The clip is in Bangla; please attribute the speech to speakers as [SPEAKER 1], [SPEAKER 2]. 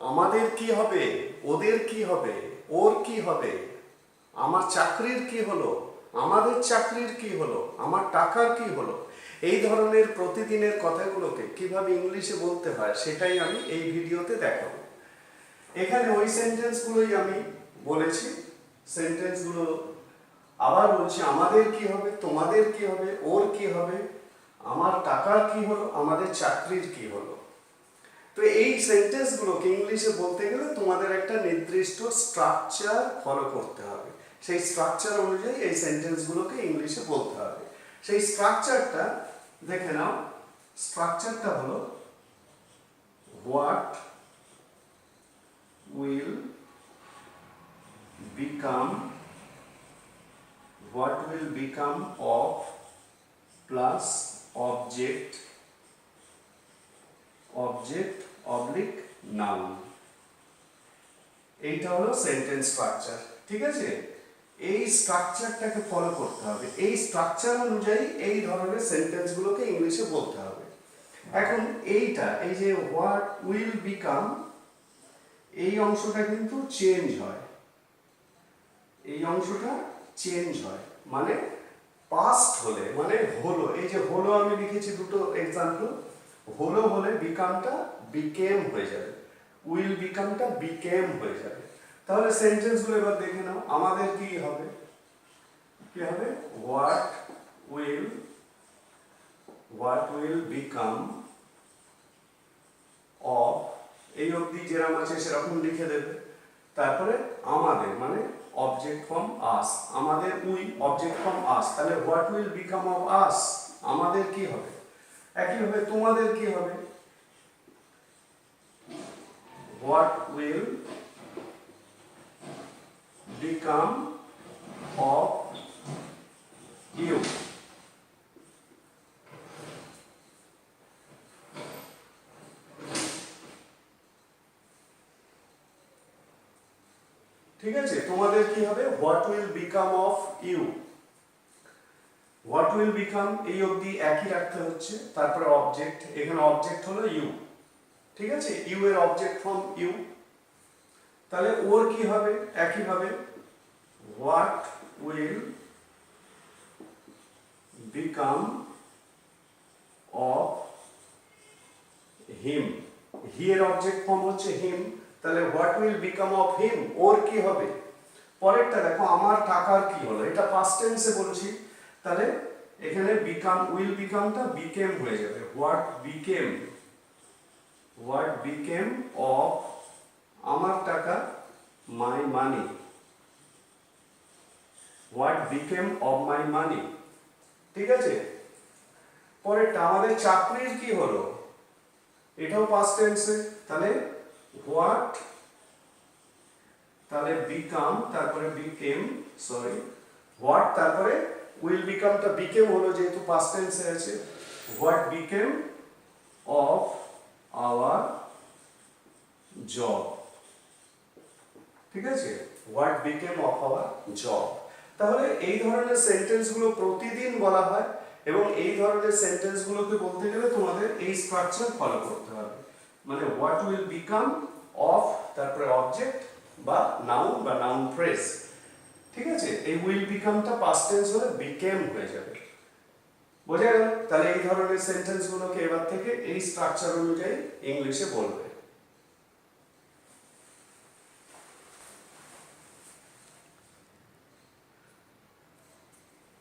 [SPEAKER 1] আমাদের কি হবে? ওদের কি হবে? ওর কি হবে? আমার চাকরির কি হলো? আমাদের চাকরির কি হলো? আমার টাকার কি হলো? এই ধরনের প্রতিদিনের কথাগুলোকে কীভাবে ইংলিশে বলতে হয় সেটাই আমি এই ভিডিওতে দেখাবো। এখানে ওই সেন্টেন্সগুলোই আমি বলেছি। সেন্টেন্সগুলো আবার বলছি, আমাদের কি হবে? তোমাদের কি হবে? ওর কি হবে? আমার টাকার কি হলো? আমাদের চাকরির কি হলো? তো এই সেন্টেন্সগুলোকে ইংলিশে বলতে গেলে তোমাদের একটা নির্দিষ্ট স্ট্রাকচার ফলো করতে হবে। সেই স্ট্রাকচার অনুযায়ী এই সেন্টেন্সগুলোকে ইংলিশে বলতে হবে। সেই স্ট্রাকচারটা, দেখে নাও, স্ট্রাকচারটা হলো what will become, what will become of plus object object oblique noun. এইটা হলো সেন্টেন্স স্ট্রাকচার ঠিক আছে? এই স্ট্রাকচারটাকে ফলো করতে হবে। এই স্ট্রাকচার অনুযায়ী এই ধরনের সেন্টেন্সগুলোকে ইংলিশে বলতে হবে। এখন এইটা, এই যে হোয়াট উইল বিকাম এই অংশটা কিন্তু চেঞ্জ হয়। এই অংশটা চেঞ্জ হয়। মানে পাস্ট হলে মানে হলো, এই যে হলো আমি লিখেছি দুটো এক্সাম্পল হলো হলে বিকামটা বিকেম হয়ে যাবে। উইল বিকামটা বিকেম হয়ে যাবে। তাহলে সেন্টেন্সগুলো এবার দেখে নাও, আমাদের কি হবে? কি হবে? What will what will become of এই অবধি যেরকম আছে সেরকম লিখে দেবে। তারপরে আমাদের মানে অবজেক্ট ফ্রম আস আমাদের উই অবজেক্ট ফ্রম আস তাহলে what will become of us আমাদের কি হবে? একইভাবে তোমাদের কি হবে? What will become of you ঠিক আছে? তোমাদের কি হবে? What will become of you what will become এই অবধি একই রাখতে হচ্ছে। তারপরে অবজেক্ট এখানে অবজেক্ট হলো ইউ ঠিক আছে? ইউ এর অবজেক্ট ফর্ম ইউ তাহলে ওর কি হবে? একই ভাবে what will become of him he এর অবজেক্ট ফর্ম হচ্ছে হিম তাহলে what will become of him ওর কি হবে? পরেরটা দেখো, আমার টাকার কি হলো? এটা পাস্ট টেন্সে বলছি। তাহলে এখানে বিকাম উইল বিকামটা বিকেম হয়ে যাবে। What became what became of আমার টাকা my money what became of my money ঠিক আছে? পরেরটা আমাদের চাকরির কি হলো? এটাও পাস্ট টেন্সে তাহলে হোয়াট তাহলে বিকাম তারপরে বিকেম সরি হোয়াট তারপরে উইল বিকামটা বিকেম হলো যেহেতু পাস্ট টেন্সে আছে। হোয়াট বিকেম অফ জব ঠিক আছে? What became of our job তাহলে এই ধরনের সেন্টেন্সগুলো প্রতিদিন বলা হয় এবং এই ধরনের সেন্টেন্সগুলোকে বলতে গেলে তোমাদের এই স্ট্রাকচার ফলো করতে হবে। মানে হোয়াট উইল বিকাম অফ তারপরে অবজেক্ট বা নাউন বা নাউন ফ্রেজ ঠিক আছে? এই উইল বিকামটা পাস্ট টেন্স হলে বিকেম হয়ে যাবে। বোঝা গেল? তাহলে এই ধরনের সেন্টেন্সগুলোকে এবার থেকে এই স্ট্রাকচার অনুযায়ী ইংলিশে বলবে।